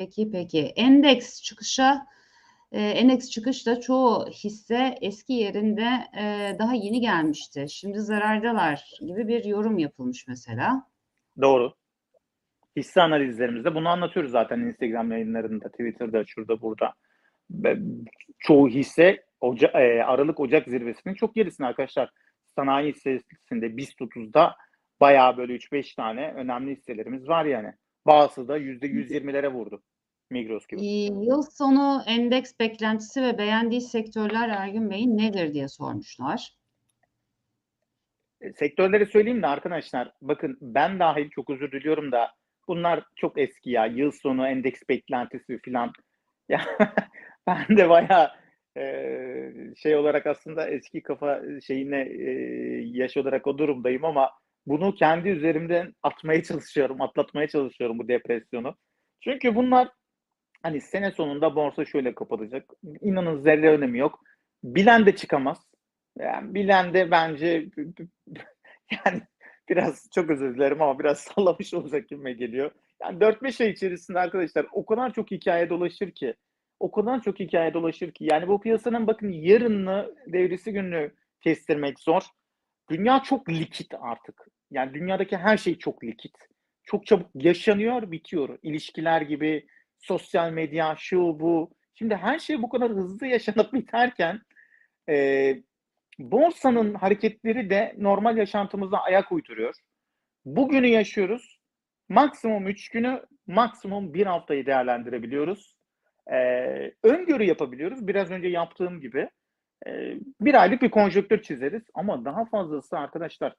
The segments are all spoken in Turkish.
Peki peki. Endeks çıkışa e, endeks çıkışta çoğu hisse eski yerinde e, daha yeni gelmişti. Şimdi zarardalar gibi bir yorum yapılmış mesela. Doğru. Hisse analizlerimizde bunu anlatıyoruz zaten Instagram yayınlarında, Twitter'da, şurada, burada. Çoğu hisse Oca, e, Aralık Ocak zirvesinin çok gerisinde arkadaşlar. Sanayi hissesinde BIST 30'da bayağı böyle 3-5 tane önemli hisselerimiz var yani. Bazısı da %120'lere vurdu. Migros gibi. E, Yıl sonu endeks beklentisi ve beğendiği sektörler Ergün Bey'in nedir diye sormuşlar. E, sektörleri söyleyeyim de arkadaşlar bakın ben dahil çok özür diliyorum da bunlar çok eski ya. Yıl sonu endeks beklentisi falan. Ya ben de bayağı e, şey olarak aslında eski kafa şeyine e, yaş olarak o durumdayım ama bunu kendi üzerimden atmaya çalışıyorum, atlatmaya çalışıyorum bu depresyonu. Çünkü bunlar hani sene sonunda borsa şöyle kapatacak. İnanın zerre önemi yok. Bilen de çıkamaz. Yani bilen de bence yani biraz çok özür dilerim ama biraz sallamış olacak gibi geliyor. Yani 4-5 ay içerisinde arkadaşlar o kadar çok hikaye dolaşır ki o kadar çok hikaye dolaşır ki yani bu piyasanın bakın yarınını devrisi gününü kestirmek zor. Dünya çok likit artık. Yani dünyadaki her şey çok likit. Çok çabuk yaşanıyor, bitiyor. İlişkiler gibi, sosyal medya, şu bu. Şimdi her şey bu kadar hızlı yaşanıp biterken e, borsanın hareketleri de normal yaşantımıza ayak uyduruyor. Bugünü yaşıyoruz. Maksimum 3 günü, maksimum 1 haftayı değerlendirebiliyoruz. Ee, öngörü yapabiliyoruz. Biraz önce yaptığım gibi. Ee, bir aylık bir konjonktür çizeriz. Ama daha fazlası arkadaşlar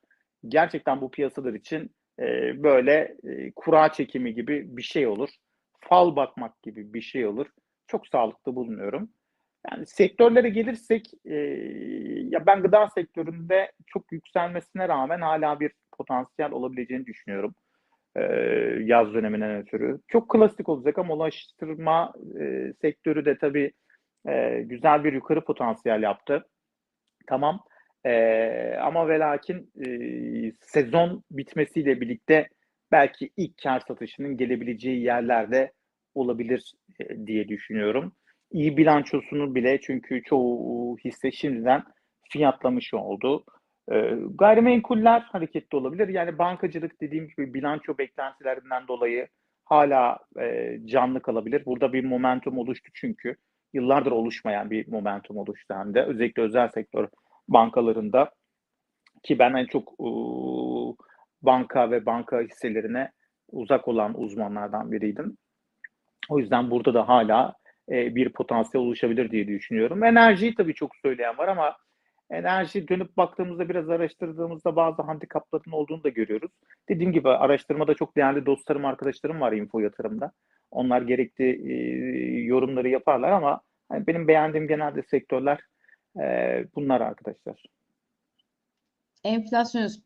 gerçekten bu piyasalar için e, böyle e, kura çekimi gibi bir şey olur. Fal bakmak gibi bir şey olur. Çok sağlıklı bulmuyorum. Yani sektörlere gelirsek e, ya ben gıda sektöründe çok yükselmesine rağmen hala bir potansiyel olabileceğini düşünüyorum. E, yaz döneminden ötürü. Çok klasik olacak ama ulaştırma e, sektörü de tabii e, güzel bir yukarı potansiyel yaptı. Tamam. E, ama ve lakin e, sezon bitmesiyle birlikte belki ilk kar satışının gelebileceği yerlerde olabilir e, diye düşünüyorum iyi bilançosunu bile çünkü çoğu hisse şimdiden fiyatlamış oldu. E, gayrimenkuller hareketli olabilir. Yani bankacılık dediğim gibi bilanço beklentilerinden dolayı hala e, canlı kalabilir. Burada bir momentum oluştu çünkü. Yıllardır oluşmayan bir momentum oluştu hem de. Özellikle özel sektör bankalarında ki ben en çok banka ve banka hisselerine uzak olan uzmanlardan biriydim. O yüzden burada da hala e, bir potansiyel oluşabilir diye düşünüyorum. Enerjiyi tabii çok söyleyen var ama enerji dönüp baktığımızda biraz araştırdığımızda bazı handikapların olduğunu da görüyoruz. Dediğim gibi araştırmada çok değerli dostlarım, arkadaşlarım var info yatırımda. Onlar gerekli e, yorumları yaparlar ama hani benim beğendiğim genelde sektörler e, bunlar arkadaşlar. Enflasyon